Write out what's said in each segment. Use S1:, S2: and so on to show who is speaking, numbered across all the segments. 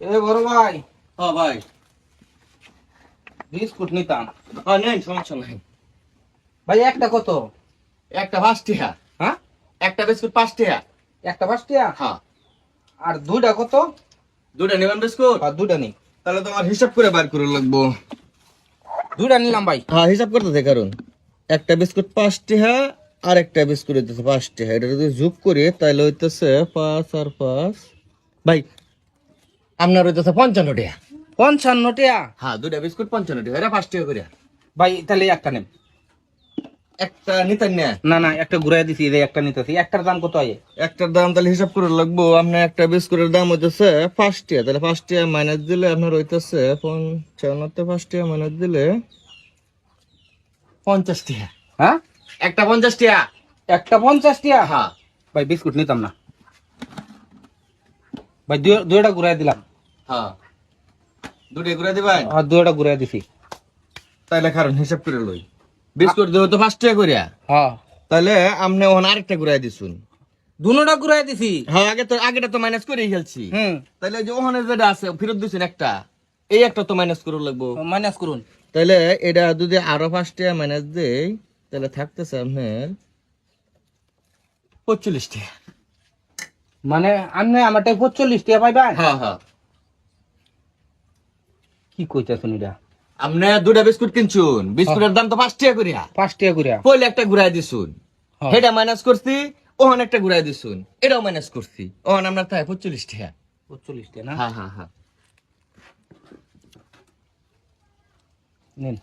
S1: এ বড় ভাই।
S2: ও ভাই।
S1: বিস্কুট নিতাম।
S2: ও নেই সমস্যা নাই।
S1: ভাই একটা কত?
S2: একটা পাঁচ টিহা
S1: হ্যাঁ?
S2: একটা বিস্কুট পাঁচ টিহা
S1: একটা পাঁচ টিয়া
S2: হ্যাঁ।
S1: আর দুইটা কত?
S2: দুটা নেবেন বিস্কুট?
S1: আর দুইটা নি
S2: তাহলে তোমার হিসাব করে বার করে লাগবো।
S1: দুইটা নিলাম ভাই।
S2: হ্যাঁ হিসাব করতে দে কারণ একটা বিস্কুট পাঁচ টিহা আর একটা বিস্কুট হইতেছে পাঁচ টিহা এটা যদি যোগ করি তাহলে হইতেছে পাঁচ আর পাঁচ। ভাই আপনার হইতেছে পঞ্চান্ন টিহা
S1: পঞ্চান্ন টিয়া?
S2: হ্যাঁ দুটা বিস্কুট পঞ্চান্ন টিহা এটা পাঁচ টিহা করিয়া।
S1: ভাই তাহলে একটা নেন।
S2: একটা নিতেন না?
S1: না না একটা ঘুরাই দিছি এই একটা নিতেছি। একটার দাম কত হয়?
S2: একটার দাম তাহলে হিসাব করে লাগবো আপনার একটা বিস্কুটের দাম হইতেছে পাঁচ টিয়া। তাহলে পাঁচ টিয়া মাইনাস দিলে আপনার হইতেছে পঞ্চান্নতে পাঁচ টিয়া মাইনাস দিলে পঞ্চাশ টিয়া।
S1: হ্যাঁ?
S2: একটা পঞ্চাশ টিয়া।
S1: একটা পঞ্চাশ টিয়া?
S2: হ্যাঁ।
S1: ভাই বিস্কুট নিতাম না। ভাই দুই- দুইটা ঘুরাই দিলাম।
S2: হ্যাঁ। করে দিবেন
S1: আর দুইটা ঘুরাই দিছি।
S2: তাহলে কারণ হিসাব করে লই। বিস্কুট দেবো তো করিয়া
S1: হ্যাঁ।
S2: তাহলে আপনি ওখানে আরেকটা ঘুরাই দিছুন।
S1: ঘুরাই দিছি।
S2: হ্যাঁ আগে তো আগেটা তো মাইনাস করেই খেলছি
S1: হুম।
S2: তাহলে যে ওখানে যেটা আছে ফেরত দিছেন একটা। এই একটা তো মাইনাস করে লাগবো।
S1: মাইনাস করুন।
S2: তাহলে এটা যদি আরও পাঁচটা মাইনাস দেই তাহলে থাকতেছে আপনার টাকা
S1: মানে আপনি আমারটাই পঁচল্লিশ টিয়া পাইবেন
S2: হ্যাঁ হ্যাঁ।
S1: কি কইতেছেন এটা?
S2: আপনি দুটা বিস্কুট কিনছুন। বিস্কুটের দাম তো পাঁচ টাকা করিয়া।
S1: পাঁচ টিয়া করিয়া।
S2: পয়লে একটা ঘুরাই দিছুন।
S1: হ্যাঁ।
S2: সেটা মাইনাস করছি ওহন একটা ঘুরাই দিছুন। এটাও মাইনাস করছি। ওখানে আপনার তাই পঁচল্লিশ টাকা
S1: পঁচল্লিশ টিয়া না?
S2: হ্যাঁ হ্যাঁ হ্যাঁ।
S1: নিন।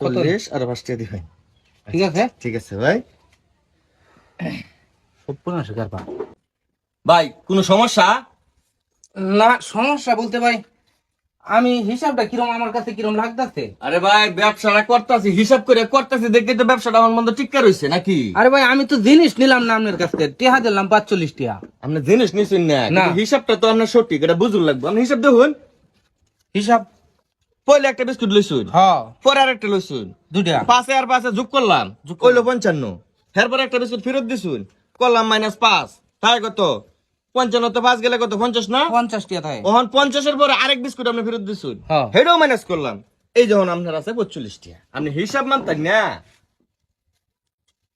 S2: চল্লিশ আর পাঁচ টাকা দিবেন।
S1: ঠিক আছে?
S2: ঠিক আছে ভাই।
S1: সত্তর টাকা
S2: ভাই কোনো সমস্যা?
S1: না সমস্যা বলতে ভাই আমি হিসাবটা কিরম আমার কাছে কিরম লাগতেছে?
S2: আরে ভাই ব্যবসাটা করতেছি হিসাব করে করতেছি দেখে তো ব্যবসাটা আমার মধ্যে টিকা রয়েছে নাকি?
S1: আরে ভাই আমি তো জিনিস নিলাম না আপনার কাছ থেকে টিহা দিলাম পাঁচচল্লিশ টিহা
S2: আপনি জিনিস নিছেন না। কিন্তু হিসাবটা তো আপনার সঠিক এটা বুঝুন লাগবে। আপনি হিসাব দেখুন।
S1: হিসাব?
S2: পয়লা একটা বিস্কুট লইছুন।
S1: হ্যাঁ।
S2: পরে আর একটা লইছুন।
S1: দুইটা।
S2: পাঁচে আর পাঁচে যোগ করলাম। যোগ করল পঞ্চান্ন। এরপরে একটা বিস্কুট ফেরত দিছুন। করলাম মাইনাস পাঁচ। তাই কত? পঞ্চান্ন তো পাঁচ গেলে কত? পঞ্চাশ না?
S1: পঞ্চাশ টিহা থাকে
S2: ওখান পঞ্চাশের পরে আরেক বিস্কুট আপনি ফেরত দিছুন
S1: হ্যাঁ।
S2: মাইনাস করলাম। এই যখন আপনার আছে পঁচল্লিশ টিয়া। আপনি হিসাব মানতেন না।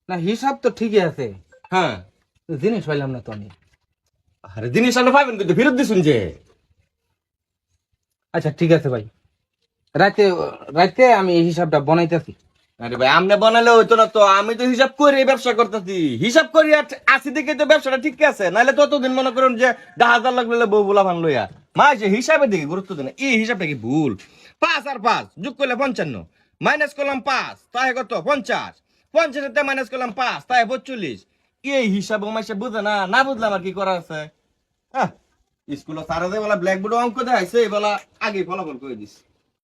S1: না হিসাব তো ঠিকই আছে।
S2: হ্যাঁ।
S1: জিনিস পাইলাম না তো আমি।
S2: আরে জিনিস আপনি পাবেন কিন্তু ফেরত দিছুন যে।
S1: আচ্ছা ঠিক আছে ভাই। রাতে রাতে আমি এই হিসাবটা বানাইতেছি।
S2: আরে ভাই, আমনে বানালে হইতো না তো। আমি তো হিসাব করে ব্যবসা করতেছি। হিসাব করি আসি দিকে তো ব্যবসাটা ঠিক আছে। নাহলে ততদিন মনে যে দা হাজার লাগলে বউ মা যে হিসাবের দিকে গুরুত্ব দেন। এই হিসাবটা কি ভুল? পাঁচ আর পাঁচ করলে পঞ্চান্ন। মাইনাস করলাম পাঁচ তাই কত? পঞ্চাশ। পঞ্চাশের মাইনাস করলাম পাঁচ তাই পঁচল্লিশ এই হিসাব মাসে বুঝে না না বুঝলাম আর কি করা আছে। হ্যাঁ স্কুলে সারা যে বলা ব্ল্যাকবোর্ড অঙ্ক দেখাইছে বলা আগে ফলাফল করে দিস